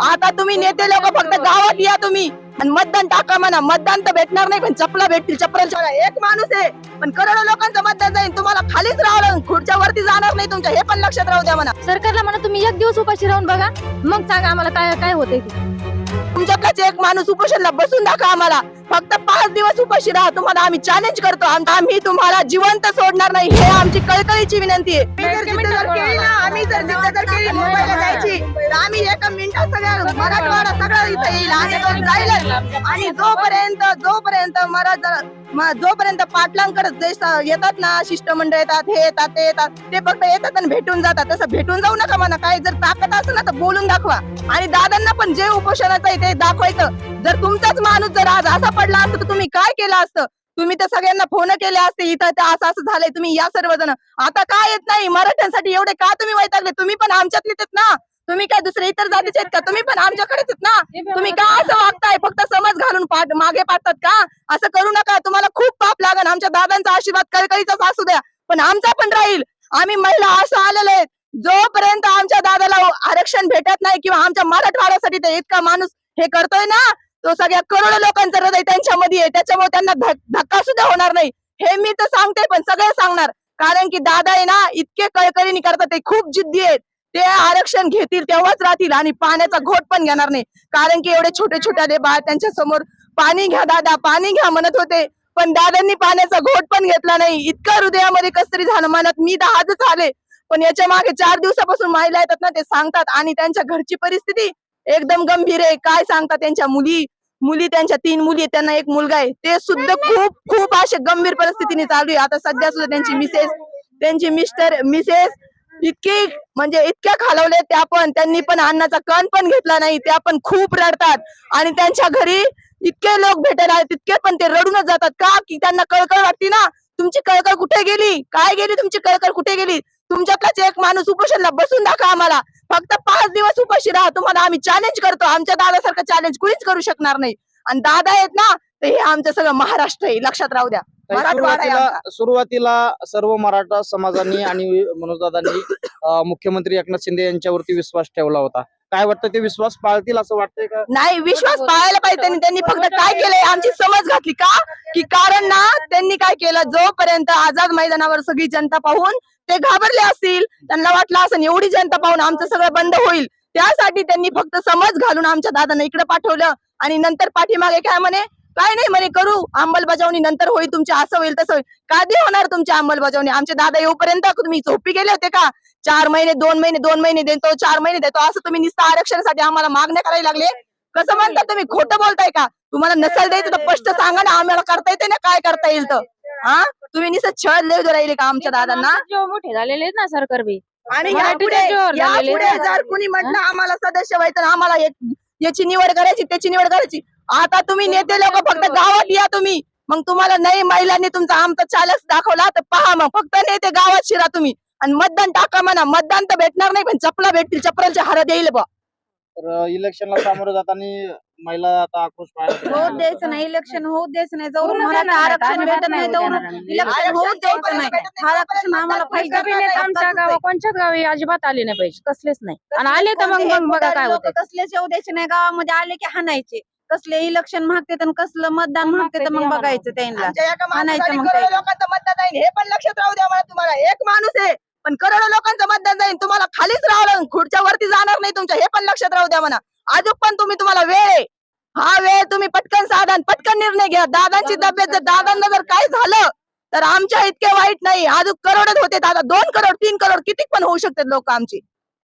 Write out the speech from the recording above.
आता तुम्ही नेते लोक फक्त गावात या तुम्ही. आणि मतदान टाका म्हणा. मतदान तर भेटणार नाही पण चपला भेटतील. चपला एक माणूस आहे. पण करोडो लोकांचं मतदान जाईल. तुम्हाला खालीच राहावं लागेल. खुर्च्या वरती जाणार नाही तुमच्या. हे पण लक्षात राहू द्या म्हणा. सरकारला म्हणा तुम्ही एक दिवस उपाशी राहून बघा. मग सांगा आम्हाला काय काय होतंय ते. तुमच्याकडे एक माणूस उपोषणला बसून दाखवा आम्हाला. फक्त पाच दिवस उपाशी राहा. तुम्हाला आम्ही चॅलेंज करतो. आम- आम्ही तुम्हाला जिवंत सोडणार नाही. हे आमची कळकळीची विनंती आहे. आम्ही जर जिद्द जर केली मुंबईला आम्ही एका मिनिटात सगळ्या मराठवाडा सगळं इथं येईल. आणि तो आणि जोपर्यंत जोपर्यंत मराठा जोपर्यंत पाटलांकडे जे येतात ना शिष्टमंडळ येतात हे येतात ते येतात ते फक्त येतात आणि भेटून जातात. तसं भेटून जाऊ नका म्हणा. काय जर ताकद असेल ना तर बोलून दाखवा. आणि दादांना पण जे उपोषणाचं आहे ते दाखवायचं. जर तुमचाच माणूस जर आज असा पडला असत तर तुम्ही काय केलं असतं? तुम्ही तर सगळ्यांना फोन केले असते. इथं असं असं झालंय. तुम्ही या सर्वजण. आता काय येत नाही? मराठ्यांसाठी एवढे का तुम्ही वैतागले? तुम्ही पण आमच्यात येतात ना. तुम्ही काय दुसरे इतर जातीचे आहेत का? तुम्ही पण आमच्याकडेच आहेत ना. तुम्ही का असं वागताय? फक्त समज घालून मागे पाडतात का? असं करू नका. तुम्हाला खूप पाप लागन. आमच्या दादांचा आशीर्वाद कळकळीचाच असू द्या. पण आमचा पण राहील. आम्ही महिला असं आलेलो आहेत. जोपर्यंत आमच्या दादाला आरक्षण भेटत नाही किंवा आमच्या मराठवाड्यासाठी ते इतका माणूस हे करतोय ना तो सगळ्या करोडो लोकांचं हृदय त्यांच्यामध्ये आहे. त्याच्यामुळे त्यांना धक- धक्का सुद्धा होणार नाही. हे मी तर सांगते पण सगळे सांगणार. कारण की दादा आहे ना इतके कळकळीने करतात. ते खूप जिद्दी आहेत. ते आरक्षण घेतील तेव्हाच राहतील आणि पाण्याचा घोट पण घेणार नाही. कारण की एवढे छोटे छोटे बाळ त्यांच्यासमोर पाणी घ्या दादा पाणी घ्या म्हणत होते. पण दादांनी पाण्याचा घोट पण घेतला नाही. इतका हृदयामध्ये कस तरी झालं. मनात मी तर आले. पण याच्या मागे चार दिवसापासून महिला येतात ना ते सांगतात. आणि त्यांच्या घरची परिस्थिती एकदम गंभीर आहे. काय सांगतात त्यांच्या मुली? मुली त्यांच्या तीन मुली त्यांना एक मुलगा आहे. ते सुद्धा खूप खूप असे गंभीर परिस्थितीने चालू आहे. आता सध्या सुद्धा त्यांची मिसेस त्यांची मिस्टर मिसेस इतकी म्हणजे इतक्या खालवले त्या पण त्यांनी पण अन्नाचा कण पण घेतला नाही त्या पण खूप रडतात. आणि त्यांच्या घरी इतके लोक भेटायला तितके पण ते रडूनच जातात. का? की त्यांना कळकळ वाटते ना. तुमची कळकळ कुठे गेली? काय गेली तुमची कळकळ कुठे गेली? तुमच्यातलाच एक माणूस उपोषणला बसून दाखवा आम्हाला. फक्त पाच दिवस उपाशी राहा. तुम्हाला आम्ही चॅलेंज करतो. आमच्या दादासारखं चॅलेंज कुणीच करू शकणार नाही. आणि दादा आहेत ना तर हे आमचं सगळं महाराष्ट्र आहे लक्षात राहू द्या. मराठवाडा आहे सुरुवातीला आमचा. सुरुवातीला सर्व मराठा समाजांनी आणि मनोजदादांनी अं, मुख्यमंत्री एकनाथ शिंदे यांच्यावरती विश्वास ठेवला होता. काय वाटतं ते विश्वास पाळतील असं वाटतंय का? नाही विश्वास पाळायला पाहिजे त्यांनी. त्यांनी फक्त काय केलंय आमची समज घातली का? की कारण ना त्यांनी काय केलं जोपर्यंत आझाद मैदानावर सगळी जनता पाहून ते घाबरले असतील त्यांना वाटलं असं एवढी जनता पाहून आमचं सगळं बंद होईल. त्यासाठी त्यांनी फक्त समज घालून आमच्या दादांना इकडे पाठवलं आणि नंतर पाठीमागे काय म्हणे? काय नाही म्हणे करू. अंमलबजावणी नंतर होईल तुमचे असं होईल तसं होईल. कधी होणार तुमची अंमलबजावणी. आमचे दादा येऊपर्यंत तुम्ही झोपी गेले होते का? चार महिने दोन महिने दोन महिने देतो चार महिने देतो. असं तुम्ही नुसतं आरक्षणासाठी आम्हाला मागण्या करायला लागले? कसं म्हणता तुम्ही? खोटं बोलताय का? तुम्हाला नसेल द्यायचं तर स्पष्ट सांगा ना आम्हाला करता येते ना? काय करता येईल तर? हा? तुम्ही नुसतं छळ देऊ राहिले का आमच्या दादांना? मोठे झालेले ना सरकार बी. आणि यापुढे जोर कुणी म्हटलं आम्हाला सदस्य व्हायचं आम्हाला याची निवड करायची त्याची निवड करायची आता तुम्ही नेते लोक फक्त गावात या तुम्ही. मग तुम्हाला नाही महिलांनी तुमचा आमचा चालक दाखवला तर पहा मग फक्त नेते गावात शिरा तुम्ही. आणि मतदान टाका म्हणा मतदान तर भेटणार नाही पण चपला भेटतील चपलांचे हार देईल बा तर इलेक्शनला सामोरं जाताना महिला आता आक्रोश पाहायला होऊ द्यायचं नाही. इलेक्शन होऊ द्यायचं नाही जाऊन मराठा देणार आरक्षण नाही, भेटत नाही. इलेक्शन होऊ द्यायचं नाही. आरक्षण आम्हाला नाही आमच्या पाहिजे गावा कोणच्याच गावी अजिबात आले नाही पाहिजे कसलेच नाही. आणि आले तर मग मग बघा काय होतं कसलेच येऊ द्यायचे नाही गावामध्ये आले की हाणायचे. कसले इलेक्शन मागते तर कसलं मतदान मागते तर मग बघायचं त्यांना. आणायचं मग ते. लोकांचं मतदान जाईल हे पण लक्षात राहू द्या मला तुम्हाला. एक माणूस आहे पण करोडो लोकांचं मतदान जाईल तुम्हाला खालीच लागेल खुर्च्या वरती जाणार नाही तुमच्या. हे पण लक्षात राहू द्या म्हणा. अजून पण तुम्ही तुम्हाला वेळ आहे. हा वेळ तुम्ही पटकन साधन पटकन निर्णय घ्या. दादांची तब्येत जर दादांना जर काय झालं तर आमच्या इतके वाईट नाही. अजून करोडच होते दादा. दोन करोड तीन करोड किती पण होऊ शकतात लोक आमची.